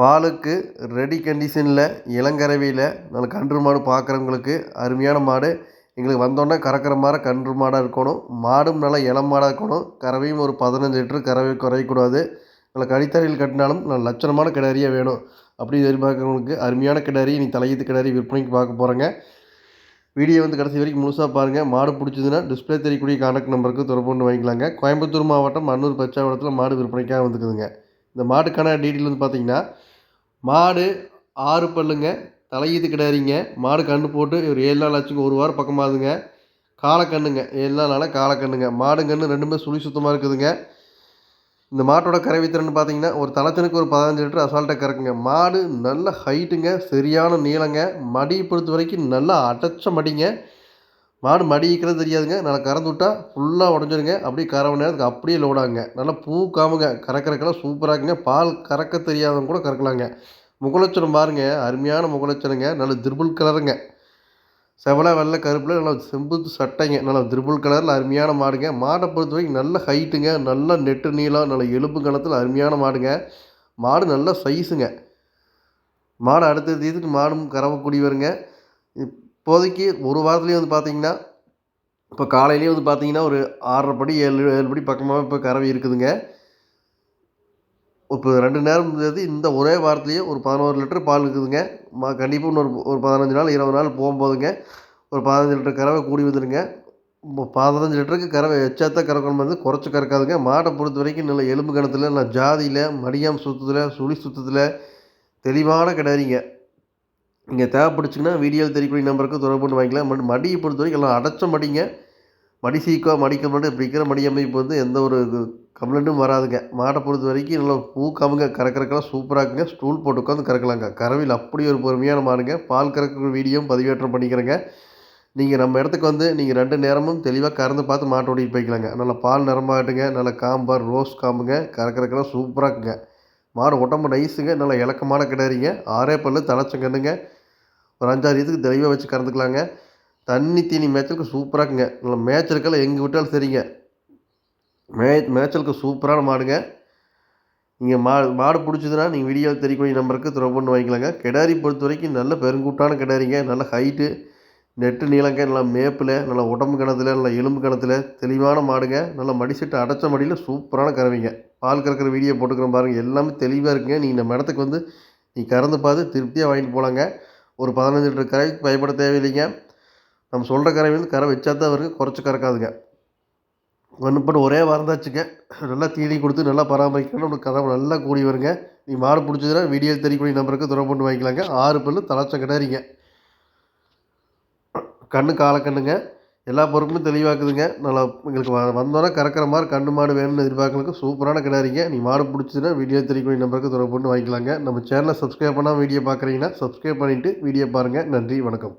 பாலுக்கு ரெடி கண்டிஷனில் இளங்கறவையில் நல்ல கன்று மாடு பார்க்குறவங்களுக்கு அருமையான மாடு. எங்களுக்கு வந்தோடனே கறக்கிற மாதிரி கன்று மாடாக இருக்கணும். மாடும் நல்லா இளம் மாடாக இருக்கணும். கறவையும் ஒரு பதினஞ்சு லிட்ரு கறவை குறையக்கூடாது. நல்ல கழித்தறையில் கட்டினாலும் நல்ல லட்சணமான கிடாரியாக வேணும். அப்படி எதிர்பார்க்குறவங்களுக்கு அருமையான கிடாரி நீ தலையீத்து கிடாரி விற்பனைக்கு பார்க்க போகிறேங்க வீடியோ வந்து கடைசி வரைக்கும் முழுசாக பாருங்கள் மாடு பிடிச்சதுன்னா டிஸ்பிளே தெரியக்கூடிய கான்டாக்ட் நம்பருக்கு தொடர்பு கொண்டு வாங்கிக்கலாங்க. கோயம்புத்தூர் மாவட்டம் அன்னூர் பச்சாவரத்தில் மாடு விற்பனைக்காக வந்துக்குதுங்க. இந்த மாட்டுக்கான டீட்டெயில் வந்து பார்த்திங்கன்னா மாடு ஆறு பல்லுங்க தலையீது கிடையாதுங்க. மாடு கன்று போட்டு ஒரு ஏழு நாள் ஆச்சுங்க ஒரு வாரம் பக்கமாகுதுங்க. காலக்கண்ணுங்க ஏழு நாள் ஆனால் காலக்கண்ணுங்க மாடு கன்று ரெண்டுமே சுழி சுத்தமாக இருக்குதுங்க. இந்த மாட்டோட கறவை திறன் பார்த்தீங்கன்னா ஒரு தலைச்சனுக்கு ஒரு பதினஞ்சு லிட்டர் அசால்ட்டாக கறக்குங்க. மாடு நல்ல ஹைட்டுங்க சரியான நீளங்க. மடியை பொறுத்த வரைக்கும் நல்லா அடைச்ச மடிங்க. மாடு மடிக்கிறது தெரியாதுங்க. நல்லா கறந்து விட்டால் ஃபுல்லாக உடஞ்சிருங்க. அப்படியே கறவை நேரத்துக்கு அப்படியே லோடாங்க நல்லா பூ காமுங்க. கறக்கறக்கெல்லாம் சூப்பராக இருக்குங்க. பால் கறக்க தெரியாதவங்க கூட கறக்கலாங்க. முகலட்சணம் பாருங்க. அருமையான முகலட்சணங்க நல்ல திருபுல் கலருங்க செவலை வெள்ளை கருப்பில் நல்லா செம்புத்து சட்டைங்க. நல்லா திரிபுல் கலரில் அருமையான மாடுங்க. மாடை பொறுத்த வரைக்கும் நல்ல ஹைட்டுங்க நல்ல நெட்டு நீளம் நல்ல எலும்பு கணத்தில் அருமையான மாடுங்க. மாடு நல்ல சைஸுங்க மாடு அடுத்த இதுக்கு மாடும் கறவக்கூடிய வருங்க இப்போதைக்கு ஒரு வாரத்துலேயே வந்து பார்த்தீங்கன்னா இப்போ காலையிலேயே வந்து பார்த்திங்கன்னா ஒரு ஆறரை படி ஏழு ஏழு படி பக்கமாக இப்போ கறவை இருக்குதுங்க. இப்போ ரெண்டு நேரம் இருந்தது இந்த ஒரே வாரத்துலேயே ஒரு பதினோரு லிட்டர் பால் இருக்குதுங்க. மா கண்டிப்பாக இன்னொரு ஒரு பதினஞ்சு நாள் இருபது நாள் போகும்போதுங்க ஒரு பதினஞ்சு லிட்டர் கறவை கூடி வந்துடுங்க பதினஞ்சு லிட்டருக்கு கறவை எச்சாத்தான் கறக்கணும் வந்து குறைச்சி கறக்காதுங்க. மாட்டை பொறுத்த வரைக்கும் நல்ல எலும்பு கணத்தில் நல்ல ஜாதியில் மடியாம் சுத்தத்தில் சுழி சுத்தத்தில் தெளிவான கிடாரிங்க நீங்கள் தேவைப்படுச்சுன்னா வீடியோவில் தெரியக்கூடிய நம்பருக்கு தொடர்பு பண்ணி வாங்கிக்கலாம். மடியை பொறுத்த வரைக்கும் எல்லாம் அடைச்ச மடிங்க. மடி சீக்கோ மடிக்க மட்டும் இப்படி இருக்கிற மடி அமைப்பு வந்து எந்த ஒரு கம்ப்ளைண்ட்டும் வராதுங்க. மாடை பொறுத்த வரைக்கும் நல்லா பூ கமுங்க கறக்கறக்கெல்லாம் சூப்பராக இருக்குங்க. ஸ்டூல் போட்டு உட்காந்து கறக்கலாங்க கறவையில் அப்படி ஒரு பொறுமையான மாடுங்க. பால் கறக்கிற வீடியோவும் பதிவேற்றம் பண்ணிக்கிறேங்க. நீங்கள் நம்ம இடத்துக்கு வந்து நீங்கள் ரெண்டு நேரமும் தெளிவாக கறந்து பார்த்து மாட்டை ஓட்டிகிட்டு போய்க்கலாங்க. நல்லா பால் நிறமாகட்டுங்க. நல்லா காம்பார் ரோஸ் காம்புங்க. கறக்கறக்கெல்லாம் சூப்பராக இருக்குங்க. மாடு உடம்பு நைஸுங்க நல்லா இலக்கமான கிடாரிங்க. ஆரே பல்லு தலைச்சங்கன்னுங்க. ஒரு அஞ்சாறு இதுக்கு தெளிவாக வச்சு கறந்துக்கலாங்க. தண்ணி தீனி மேய்ச்சலுக்கு சூப்பராக இருக்குங்க. நல்லா மேய்ச்சலுக்கெல்லாம் எங்கே விட்டாலும் சரிங்க. மே மேய்ச்சலுக்கு சூப்பரான மாடுங்க. நீங்கள் மா மாடு பிடிச்சதுன்னா நீங்கள் வீடியோ தெரியக்கூடிய நம்பருக்கு தொடர்பு பண்ணி வாங்கிக்கலாங்க. கிடாரி பொறுத்த வரைக்கும் நல்ல பெருங்கூட்டான கிடாரிங்க. நல்ல ஹைட்டு நெட்டு நீளங்க நல்லா மேப்பில் நல்லா உடம்பு கணத்தில் நல்லா எலும்பு கணத்தில் தெளிவான மாடுங்க. நல்லா மடிசெட்டு அடைச்ச மடியில் சூப்பரான கறவைங்க. பால் கறக்கிற வீடியோ போட்டுக்கிறோம் பாருங்கள் எல்லாமே தெளிவாக இருக்குங்க. நீங்கள் நம்ம இடத்துக்கு வந்து நீ கறந்து பார்த்து திருப்தியாக வாங்கிட்டு போகலாங்க ஒரு பதினஞ்சு லிட்டர் கறவைக்கு பயப்பட தேவையில்லைங்க. நம்ம சொல்கிற கரை வந்து கரை வச்சா தான் வருங்க குறைச்சி கறக்காதுங்க. ஒன்று ஒரே வாரம் தாச்சுங்க நல்லா தீனி கொடுத்து நல்லா பராமரிக்கணும் நம்மளுக்கு கதை நல்லா கூடி வருங்க. நீ மாடு பிடிச்சதுன்னா வீடியோ தெரியக்கூடிய நம்பருக்கு தொடர்பு பண்ணி வாங்கிக்கலாங்க. ஆறு பல்லு தலைச்ச கிடாரிங்க கண்ணு காலக்கண்ணுங்க எல்லா பொருட்களும் தெளிவாக்குதுங்க. நல்லா எங்களுக்கு வந்தோடனே கறக்கிற மாதிரி கண்ணு மாடு வேணும்னு எதிர்பார்க்கறவங்களுக்கு சூப்பரான கிடையாதுங்க நீ மாடு பிடிச்சினா வீடியோ தெரியக்கூடிய நம்பருக்கு தொடர்பு பண்ணி வாங்கிக்கலாங்க. நம்ம சேனலை சப்ஸ்கிரைப் பண்ணால் வீடியோ பார்க்குறீங்கன்னா சப்ஸ்கிரைப் பண்ணிவிட்டு வீடியோ பாருங்கள் நன்றி வணக்கம்.